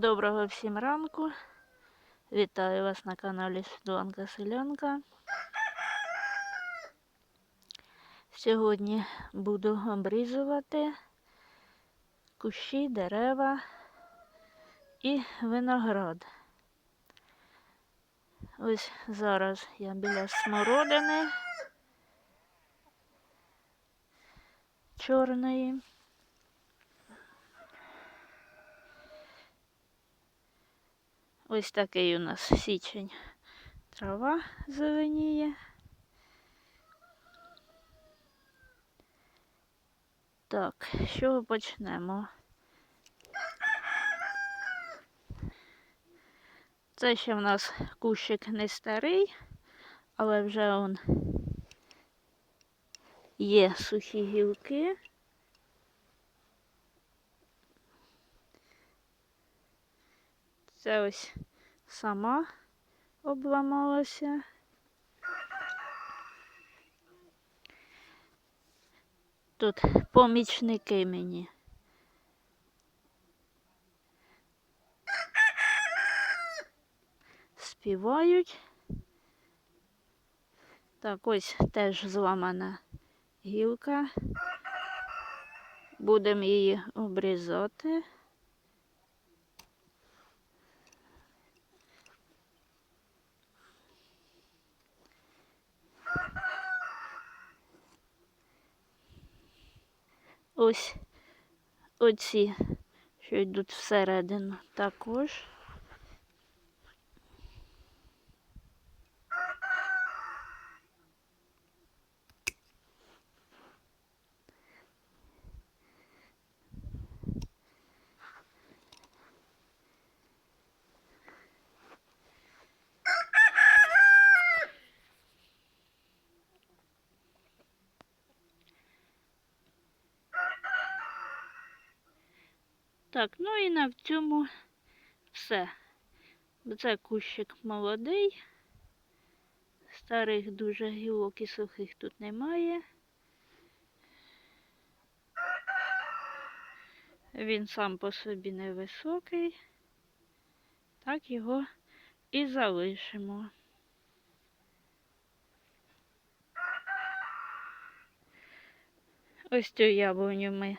Доброго всім ранку. Вітаю вас на каналі Світланка Селянка. Сьогодні буду обрізувати кущі, дерева і виноград. Ось зараз я біля смородини чорної. Ось такий у нас січень. Трава зеленіє. Так, чого почнемо? Це ще в нас кущик не старий, але вже он є сухі гілки. Це ось сама обламалася. Тут помічники мені. Співають. Так, ось теж зламана гілка. Будемо її обрізати. Ось оці, що йдуть всередину, також. Так, ну і на цьому все. Це кущик молодий. Старих дуже гілок і сухих тут немає. Він сам по собі невисокий. Так його і залишимо. Ось цю яблуню ми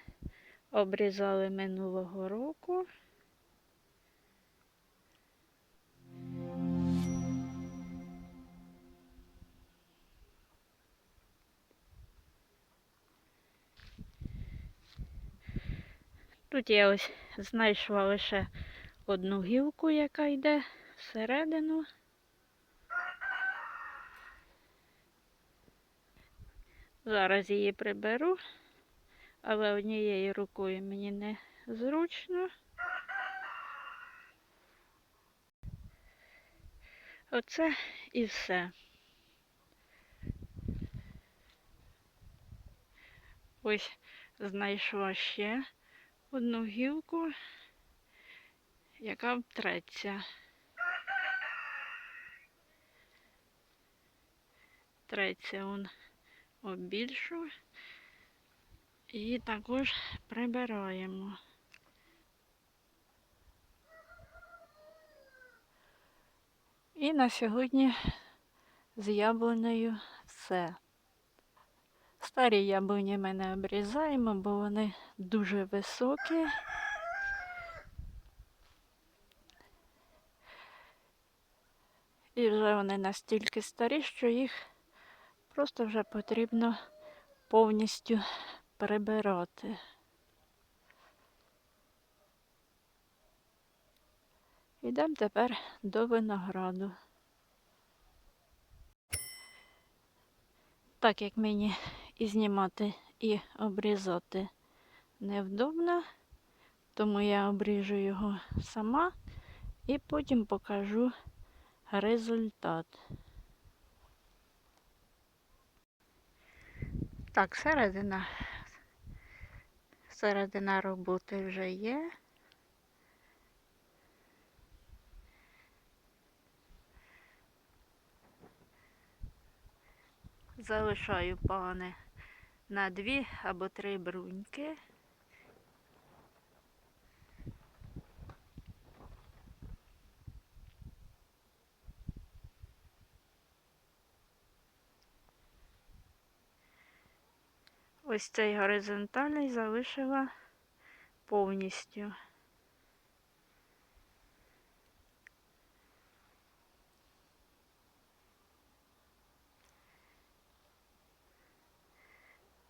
обрізали минулого року. Тут я ось знайшла лише одну гілку, яка йде всередину. Зараз її приберу, але однією рукою мені не зручно. Оце і все. Ось знайшла ще одну гілку, яка втреться. Треться он оббільшу і також прибираємо. І на сьогодні з яблунею все. Старі яблуні ми не обрізаємо, бо вони дуже високі. І вже вони настільки старі, що їх просто вже потрібно повністю прибирати. Йдемо тепер до винограду. Так як мені і знімати, і обрізати невдобно, тому я обріжу його сама і потім покажу результат. Так, середина. Середина роботи вже є. Залишаю пани на дві або три бруньки. Ось цей горизонтальний залишила повністю.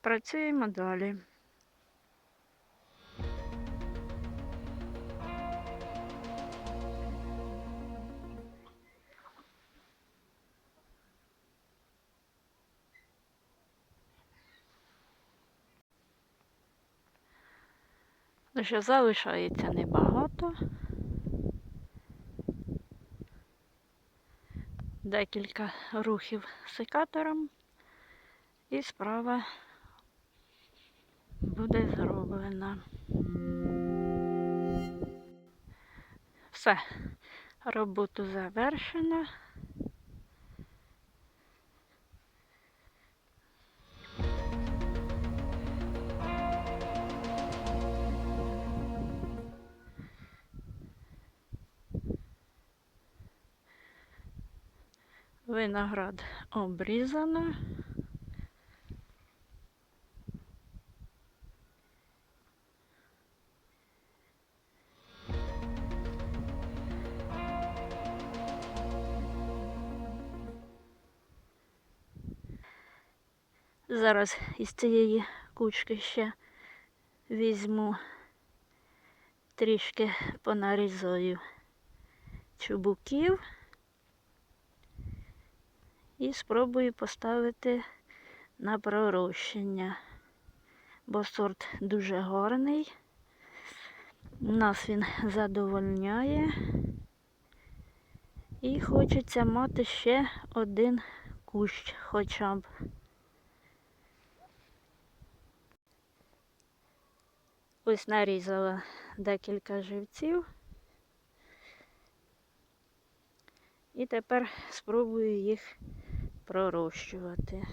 Працюємо далі. Ну залишається небагато. Декілька рухів секатором і справа буде зроблена. Все, роботу завершено. Виноград обрізано. Зараз із цієї кучки ще візьму трішки понарізаю чубуків і спробую поставити на пророщення, бо сорт дуже гарний. Нас він задовольняє. І хочеться мати ще один кущ хоча б. Ось нарізала декілька живців. І тепер спробую їх пророщувати.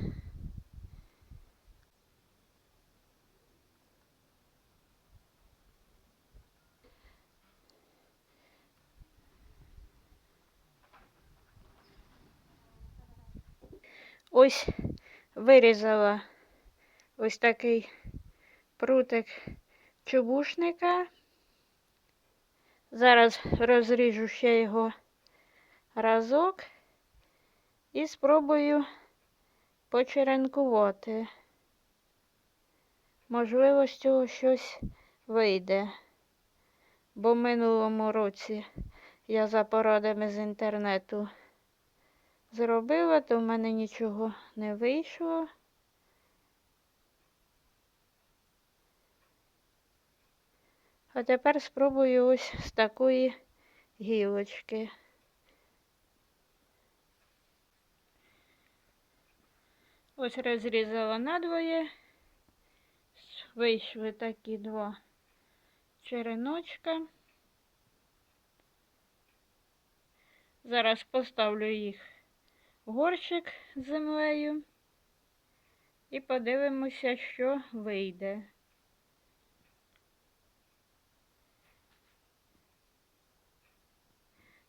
Ось вирізала ось такий прутик чубушника. Зараз розріжу ще його разок і спробую почеренкувати. Можливо, з цього щось вийде. Бо в минулому році я за порадами з інтернету зробила, то в мене нічого не вийшло. А тепер спробую ось з такої гілочки. Ось розрізала надвоє. Вийшли такі два череночка. Зараз поставлю їх в горщик з землею і подивимося, що вийде.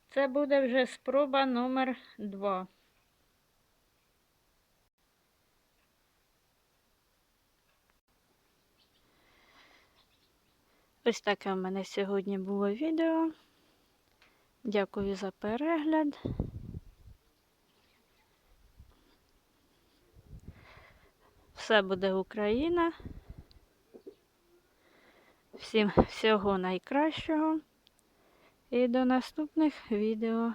Це буде вже спроба номер два. Ось таке в мене сьогодні було відео. Дякую за перегляд. Все буде Україна. Всім всього найкращого і до наступних відео.